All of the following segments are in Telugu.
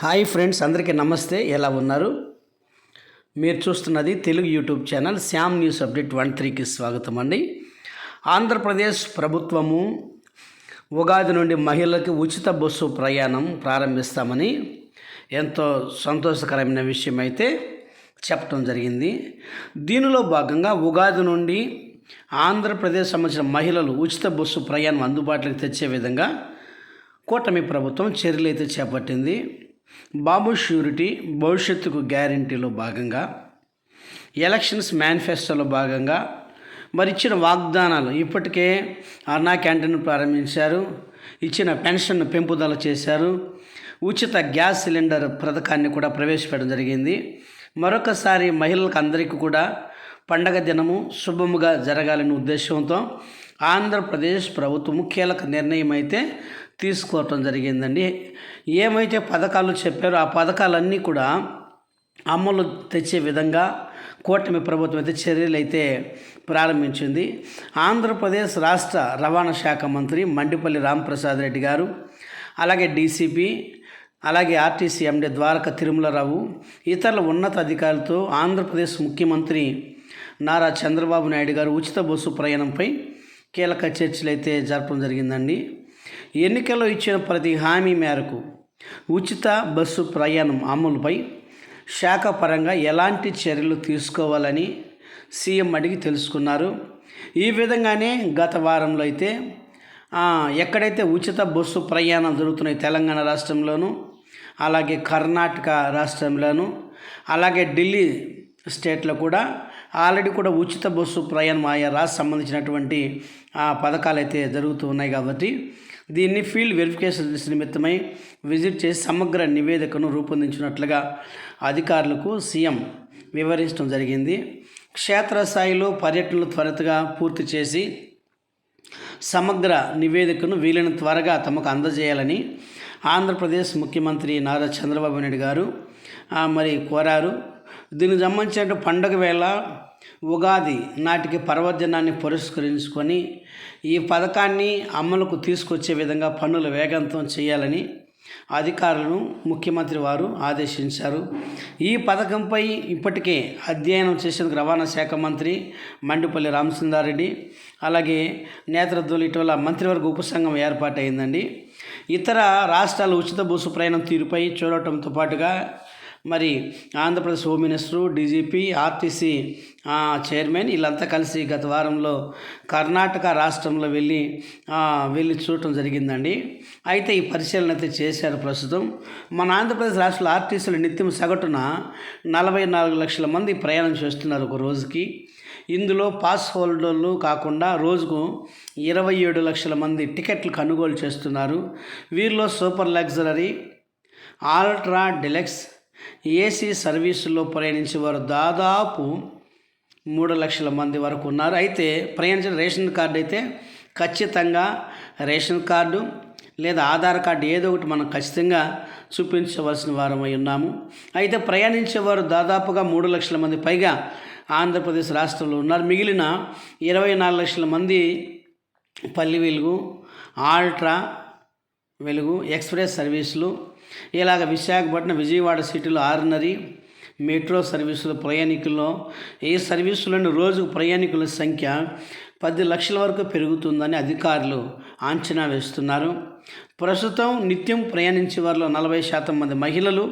హాయ్ ఫ్రెండ్స్ అందరికీ నమస్తే. ఎలా ఉన్నారు? మీరు చూస్తున్నది Telugu YouTube channel Shyam news update one త్రీకి స్వాగతం అండి. ఆంధ్రప్రదేశ్ ప్రభుత్వము ఉగాది నుండి మహిళలకు ఉచిత బస్సు ప్రయాణం ప్రారంభిస్తామని ఎంతో సంతోషకరమైన విషయం అయితే చెప్పడం జరిగింది. దీనిలో భాగంగా ఉగాది నుండి ఆంధ్రప్రదేశ్ సంబంధించిన మహిళలు ఉచిత బస్సు ప్రయాణం అందుబాటులోకి తెచ్చే విధంగా కూటమి ప్రభుత్వం చర్యలు అయితే చేపట్టింది. బాబు ష్యూరిటీ భవిష్యత్తుకు గ్యారంటీలో భాగంగా ఎలక్షన్స్ మేనిఫెస్టోలో భాగంగా మరి ఇచ్చిన వాగ్దానాలు ఇప్పటికే అన్నా క్యాంటీన్ ప్రారంభించారు ఇచ్చిన పెన్షన్ పెంపుదల చేశారు ఉచిత గ్యాస్ సిలిండర్ పథకాన్ని కూడా ప్రవేశపెట్టడం జరిగింది. మరొకసారి మహిళలకు అందరికీ కూడా పండగ దినము శుభముగా జరగాలనే ఉద్దేశంతో ఆంధ్రప్రదేశ్ ప్రభుత్వం కీలక నిర్ణయం అయితే తీసుకోవటం జరిగిందండి. ఏమైతే పథకాలు చెప్పారో ఆ పథకాలన్నీ కూడా అమలు తెచ్చే విధంగా కూటమి ప్రభుత్వం అయితే చర్యలు అయితే ప్రారంభించింది. ఆంధ్రప్రదేశ్ రాష్ట్ర రవాణా శాఖ మంత్రి మండిపల్లి రామప్రసాద్ రెడ్డి గారు అలాగే డీసీపీ అలాగే ఆర్టీసీ ఎండీ ద్వారక తిరుమలరావు ఇతరుల ఉన్నత అధికారులతో ఆంధ్రప్రదేశ్ ముఖ్యమంత్రి నారా చంద్రబాబు నాయుడు గారు ఉచిత బస్సు ప్రయాణంపై కీలక చర్చలు అయితే జరపడం జరిగిందండి. ఎన్నికల్లో ఇచ్చిన ప్రతి హామీ మేరకు ఉచిత బస్సు ప్రయాణం అమలుపై శాఖ పరంగా ఎలాంటి చర్యలు తీసుకోవాలని సీఎం అడిగి తెలుసుకున్నారు. ఈ విధంగానే గత వారంలో అయితే ఎక్కడైతే ఉచిత బస్సు ప్రయాణం జరుగుతున్నాయి తెలంగాణ రాష్ట్రంలోను అలాగే కర్ణాటక రాష్ట్రంలోను అలాగే ఢిల్లీ స్టేట్లో కూడా ఆల్రెడీ కూడా ఉచిత బస్సు ప్రయాణం ఆయా రాష్ట్ర సంబంధించినటువంటి పథకాలు అయితే జరుగుతూ ఉన్నాయి కాబట్టి దీన్ని ఫీల్డ్ వెరిఫికేషన్ నిమిత్తమై విజిట్ చేసి సమగ్ర నివేదికను రూపొందించినట్లుగా అధికారులకు సీఎం వివరించడం జరిగింది. క్షేత్రస్థాయిలో పర్యటనలు త్వరతగా పూర్తి చేసి సమగ్ర నివేదికను వీలైన త్వరగా తమకు అందజేయాలని ఆంధ్రప్రదేశ్ ముఖ్యమంత్రి నారా చంద్రబాబు నాయుడు గారు మరి కోరారు. దీనికి సంబంధించిన పండుగ వేళ ఉగాది నాటికి పర్వదినాన్ని పురస్కరించుకొని ఈ పథకాన్ని అమలుకు తీసుకొచ్చే విధంగా పనులు వేగంతం చేయాలని అధికారులను ముఖ్యమంత్రి వారు ఆదేశించారు. ఈ పథకంపై ఇప్పటికే అధ్యయనం చేసేందుకు రవాణా శాఖ మంత్రి మండిపల్లి రామచంద్రారెడ్డి అలాగే నేతృత్వంలో ఇటీవల మంత్రివర్గ ఉపసంఘం ఏర్పాటైందండి. ఇతర రాష్ట్రాల ఉచిత బస్సు ప్రయాణం తీరుపై చూడటంతో పాటుగా మరి Andhra Pradesh home minister DGP RTC chairman వీళ్ళంతా కలిసి గత వారంలో కర్ణాటక రాష్ట్రంలో వెళ్ళి వెళ్ళి చూడటం జరిగిందండి. అయితే ఈ పరిశీలన అయితే చేశారు ప్రస్తుతం. మన ఆంధ్రప్రదేశ్ రాష్ట్రంలో ఆర్టీసీలు నిత్యం సగటున నలభై నాలుగు లక్షల మంది ప్రయాణం చేస్తున్నారు ఒక రోజుకి. ఇందులో పాస్ హోల్డర్లు కాకుండా రోజుకు ఇరవై ఏడు లక్షల మంది టికెట్లు కొనుగోలు చేస్తున్నారు. వీరిలో super luxury ultra deluxe AC సర్వీసుల్లో ప్రయాణించే వారు దాదాపు మూడు లక్షల మంది వరకు ఉన్నారు. అయితే ప్రయాణించిన రేషన్ కార్డు అయితే ఖచ్చితంగా రేషన్ కార్డు లేదా ఆధార్ కార్డు ఏదో ఒకటి మనం ఖచ్చితంగా చూపించవలసిన వారమై ఉన్నాము. అయితే ప్రయాణించేవారు దాదాపుగా మూడు లక్షల మంది పైగా ఆంధ్రప్రదేశ్ రాష్ట్రంలో ఉన్నారు. మిగిలిన ఇరవై నాలుగు లక్షల మంది పల్లి వెలుగు ఆల్ట్రా వెలుగు ఎక్స్ప్రెస్ సర్వీసులు ఇలాగ విశాఖపట్నం విజయవాడ సిటీలో ఆర్డినరీ మెట్రో సర్వీసుల ప్రయాణికుల్లో. ఈ సర్వీసులోని రోజు ప్రయాణికుల సంఖ్య పది లక్షల వరకు పెరుగుతుందని అధికారులు అంచనా వేస్తున్నారు. ప్రస్తుతం నిత్యం ప్రయాణించే వారిలో నలభై శాతం మంది మహిళలు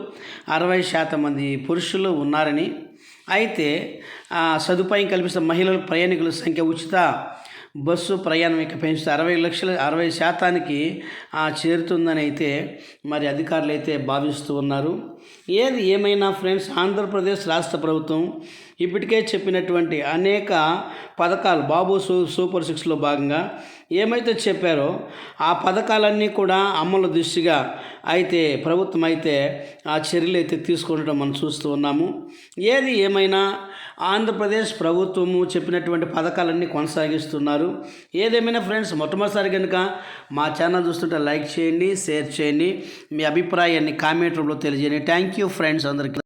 అరవై శాతం మంది పురుషులు ఉన్నారని. అయితే సదుపాయం కల్పిస్తున్న మహిళలు ప్రయాణికుల సంఖ్య ఉచిత బస్సు ప్రయాణం ఇక పెంచితే అరవై లక్షల అరవై శాతానికి చేరుతుందని అయితే మరి అధికారులు అయితే భావిస్తూ ఉన్నారు. ఏది ఏమైనా ఫ్రెండ్స్ ఆంధ్రప్రదేశ్ రాష్ట్ర ప్రభుత్వం ఇప్పటికే చెప్పినటువంటి అనేక పథకాలు బాబు సూ సూపర్ సిక్స్లో భాగంగా ఏమైతే చెప్పారో ఆ పథకాలన్నీ కూడా అమలు దృష్టిగా అయితే ప్రభుత్వం అయితే ఆ చర్యలు అయితే తీసుకుంటడం మనం చూస్తూ ఉన్నాము. ఏది ఏమైనా ఆంధ్రప్రదేశ్ ప్రభుత్వము చెప్పినటువంటి పథకాలన్నీ కొనసాగిస్తున్నారు. ఏదేమైనా ఫ్రెండ్స్ మొట్టమొదటిసారి కనుక మా ఛానల్ చూస్తుంటే లైక్ చేయండి షేర్ చేయండి. మీ అభిప్రాయాన్ని కామెంట్ రూపంలో తెలియజేయండి. థ్యాంక్ యూ ఫ్రెండ్స్ అందరికీ